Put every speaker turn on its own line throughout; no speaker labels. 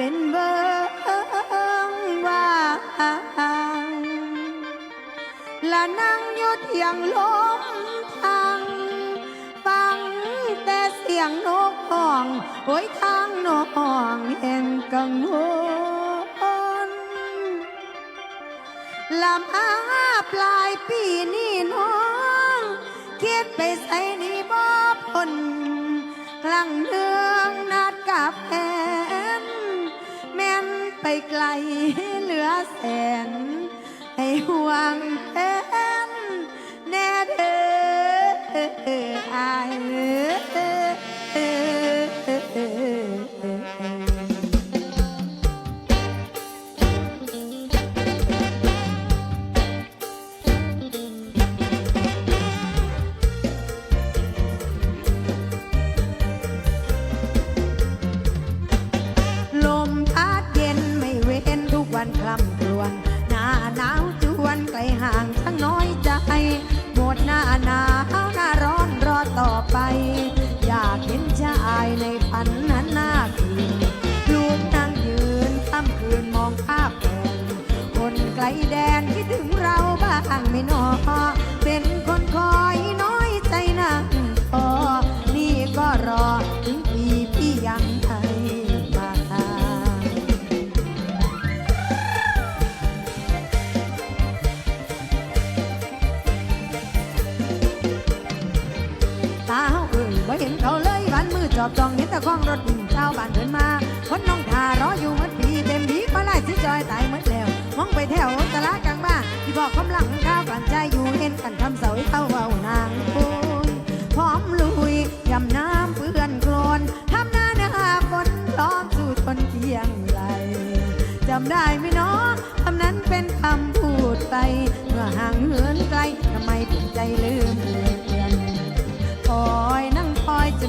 เป็นเบิงว่างและนั่งอยุดยังลมทางฟังแต่เสียงนกห้อง โอยทางนกห้องแห่งกังวลลำอาปลายปีนี้น้องคิดไปใส่นี่บ่พ้นครั้งเนืองนัดกับแฟน ไกลเหลือแสน ให้ห่วงแทนแน่เด้ออายเออ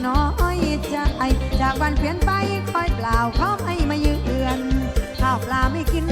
น้อยใจ จากวันเปลี่ยนไปคอยเปล่าเขาไม่มาเยือนข้าวปลาไม่กิน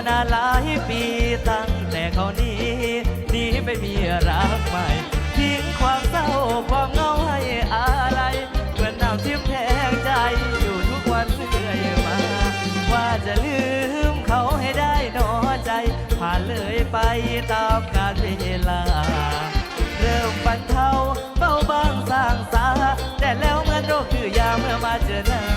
านานหลาย
ปีตั้งแต่เขานี้นี้ไปมีรักใหม่ ทิ้งความเศร้าความเหงาให้อะไรเหมือนน้ำทิพย์แทงใจอยู่ทุกวันเรื่อยมา ว่าจะลืมเขาให้ได้หนอใจ ผ่านเลยไปตามกาลเวลา เริ่มบรรเทาเบาบางสร้างสาแต่แล้วเหมื่อนโรคคือยาเมื่อมาเจอหน้า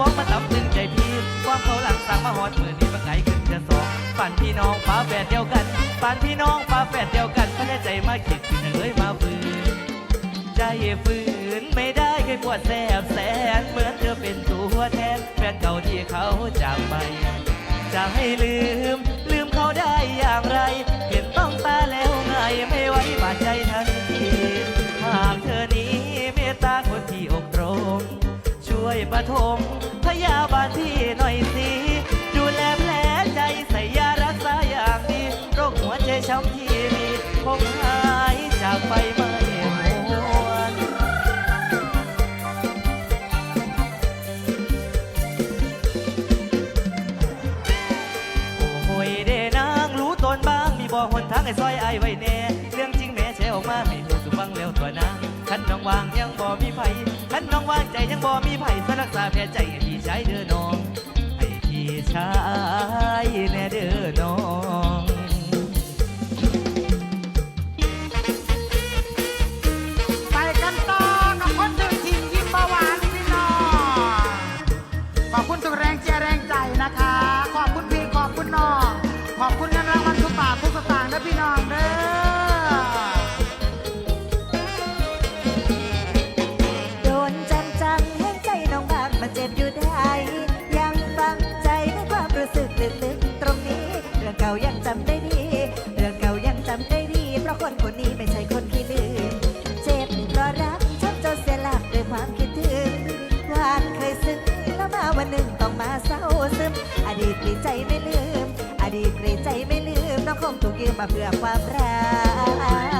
วองมาตำตึงใจพี่ความเขาหลังสั่งมาหอดมือนี้มาไกลขึ้นเดือนสองฝันพี่น้องฟ้าแฝดเดียวกันฝันพี่น้องฟ้าแฝดเดียวกันไม่ได้ใจมาคิดขึ้นเอ้ยมาฝืนใจฝืนไม่ได้เคยปวดแสบแสนเหมือนเธอเป็นตัวแทนแฟนเก่าที่เขาจากไป จะให้ลืม ลืมเขาได้อย่างไร เห็นต้องตาแล้วไงไม่ไหวบาดใจทันที ประทมพยาบาลที่หน่อยสิดูแลแผลใจใส่ยารักษาอย่างดีโรคหัวใจช้ำที่มีคงหายจากไปไม่หวนโอ้ยเดนางรู้ตนบ้างมีบอกหนทางให้ซอยไอไว้แน่ เรื่องจริงแม่แชร์ออกมาให้หูสุบังแล้วตัวนางคันน้องวางยังบ่มีไผ คันน้องวางใจยังบ่มีไผสรักษาแผลใจให้พี่ชายเด้อน้อง ให้พี่ชายแน่เด้อน้อง
จำได้ดี เรื่องเก่ายังจำได้ดี เพราะคนคนนี้ไม่ใช่คนที่ลืม เจ็บเพราะรักช้ำจนเสียหลักด้วยความคิดถึงหวานเคยซึ้งแล้วมาวันหนึ่งต้องมาเศร้าซึม อดีตในใจไม่ลืม อดีตในใจไม่ลืม น้องคงถูกยื
มมาเพื่อความรัก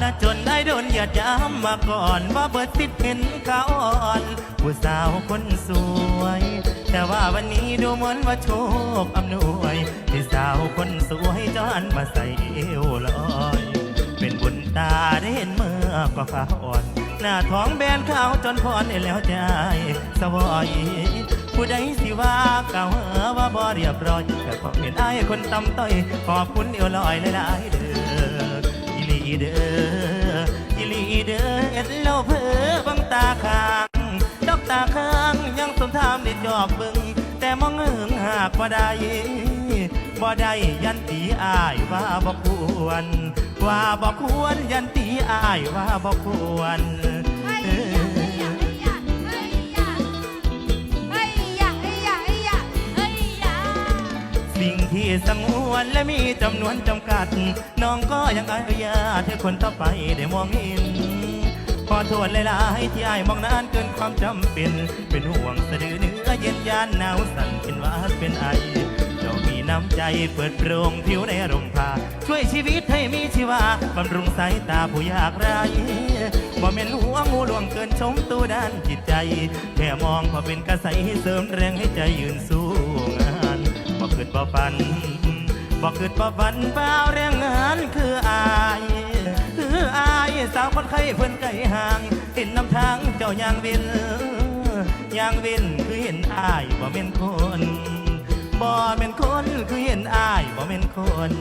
นะ
จนได้โดนหยาดย้ำมาก่อนว่าเบิดติดเห็นเขาอ่อน ผู้สาวคนสวย แต่ว่าวันนี้ดูเหมือนว่าโชคอำนวยที่สาวคนสวยจอนมาใส่เอวลอย เป็นบุญตาได้เห็นเมื่อก็ฟ้าอ่อน หน้าท้องแบนขาวจนพรได้แล้วใจสวอยผู้ใดสิว่าเก่าหาว่าบ่เรียบร้อยแต่พอเห็นไอ้ายคนตำต้อยขอบคุณเอวลอยหลายๆเด้อ เด้ออีหลีเด้อเอ็ดเล่าเพอบังตาข้างดอกตาข้างยังสมทามได้จอบบึง แต่มองเอิงหากบ่ได้บ่ได้ยันตีอายว่าบ่ควร ว่าบ่ควรยันตีอายว่าบ่ควร สิ่งที่สงวนและมีจำนวนจำกัด น้องก็ยังอนุญาตให้คนต่อไปได้มองเห็นขอโทษหลายๆที่อายมองนานเกินความจำเป็น เป็นห่วงสะดือเนื้อเย็นยานหนาวสั่นเป็นวาดเป็นไอเจ้ามีน้ำใจเปิดโปร่งผิวในร่มผ้าช่วยชีวิตให้มีชีวาบำรุงสายตาผู้ยากไร้บ่แม่นหัวงูหลวงเกินชมตัวด้านจิตใจ แค่มองพอเป็นกระใสเสริมแรงให้ใจยืนสู้ บ่ฝันบ่คิดบ่ฝันเปล่าเรงงานคืออายคืออายสาวคนไข้เพิ่นไกลห่างเห็นน้ำทางเจ้ายางวินยางวินคือเห็นอายบ่แม่นคนบ่แม่นคนคือเห็นอายบ่แม่นคน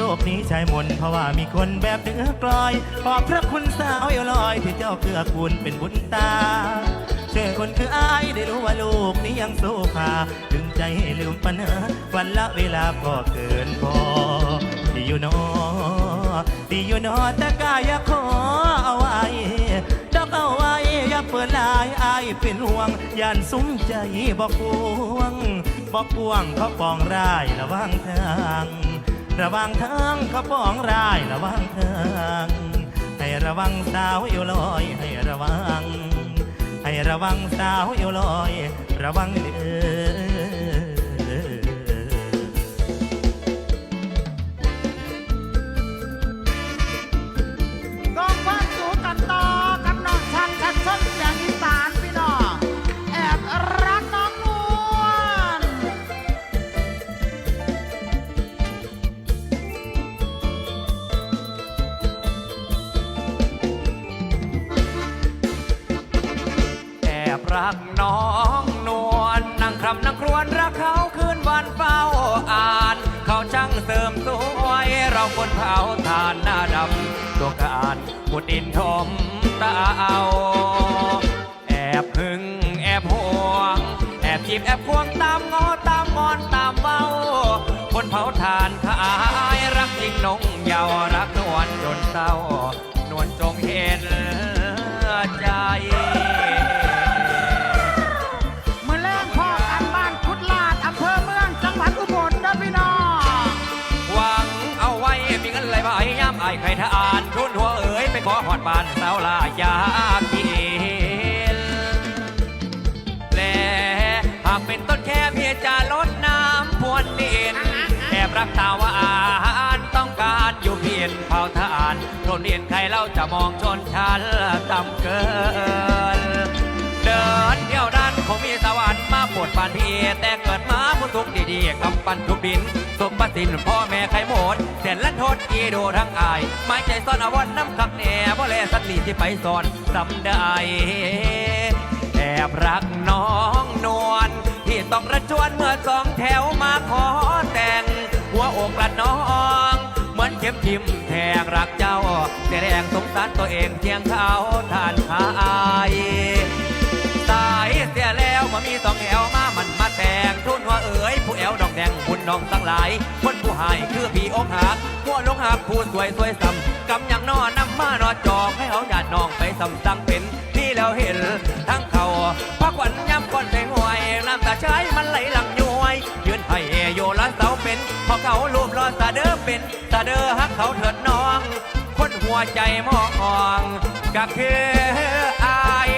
โลกนี้ใช่มนเพราะว่ามีคนแบบเนื้อกลอยขอบพระคุณสาวเอวลอยที่เจ้าเกื้อกูลเป็นบุญตาเชื่อคนคืออายได้รู้ว่าลูกนี้ยังสู้พาถึงใจลืมปัญหาวันละเวลาก็เกินพอดีอยู่นอดีอยู่นอแต่กายขอเอาไว้ดอกเอาไว้อย่าเปิดลายอายเป็นห่วงยานซุ้มใจบอกกวงบอกกวงเขาปองร้ายระวังทาง ระวังทางเขาป้องร้ายระวังทางให้ระวังสาวอยู่ลอยให้ระวัง ให้ระวังสาวอยู่ลอย ระวังเด้อ
องนวลนั่งคำนั่งครวนรักเขาคืนวันเฝ้าอ่าน เขาช่าง
เสริมสวยเราคนเผาทานหน้าดำตัวการหมุดดินทมตาเอาแอบหึงแอบห่วง แอบจีบแอบควงตามงอตามงอนตามเมาคนเผาทานขายรักจริงนงยาวรักนวลจนเศร้านวลจงเห็นใจ
รักตาวา
อานต้องการอยู่เพียนเผาทานโดนเรียนใครเราจะมองชนชั้นต่ำเกิน เดินเที่ยวด้านคงมีสวรรค์มาปวดปานพี่แต่เกิดมาผู้ทุกข์ดีๆกำปั้นทุบดินสุขปัสินพ่อแม่ใครหมดเสียนละโทษอีโดทั้งอายไม่ใจซ่อนอวันน้ำขักแหน่บ่แลสักนีที่ไปสอนสำได้แอบรักน้องนวลที่ต้องระจวนเมื่อสองแถวมาขอแต่ง หัวอกละน้อง เหมือนเข็มทิมแทงรักเจ้าแสดงสงสารตัวเองเพียงเขาทานขายตายเสียแล้วมามีสองแอวมามันมาแต่งทุนว่าเอ๋ยผู้แอวดอกแดงบุญน้องตั้งหลาย คนผู้หายคือพี่อกหักหัวลงหักผู้สวยสวยซ้ำกำยังนอนำมานอจอกให้เขาหยาดน้องไปซ้ำตั้งเป็นที่แล้วเห็นทั้ง ห้โยละเสาเป็นพอเขารูปรอสาเดอเป็นสาเดอฮักเขาเถิดน้อง คนหัวใจมองก็คืออาย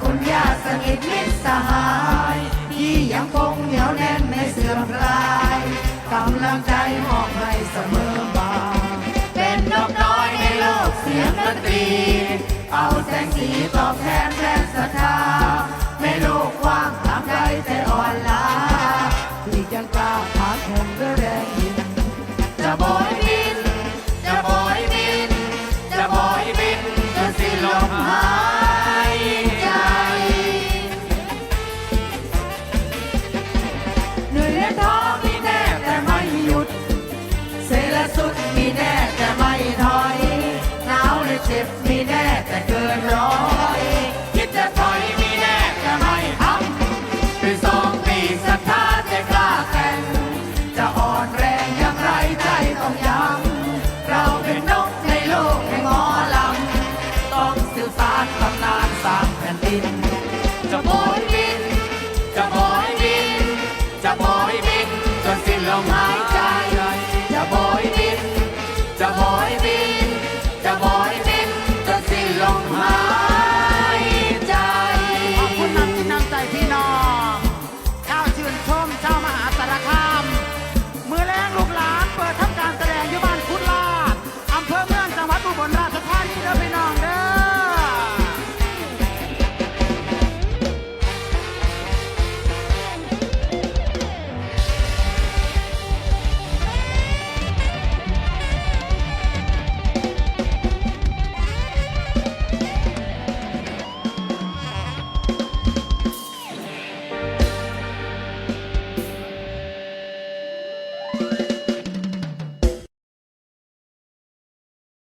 คุณญาสนิทมิตรสหาย ที่ยังคงเหนียวแน่นไม่เสื่อมคลายกำลังใจมอบให้เสมอมาเป็นนกน้อยในโลกเสียงดนตรี เอาแสงสีตอบแทนแรงศรัทธาไม่โลกกว้าง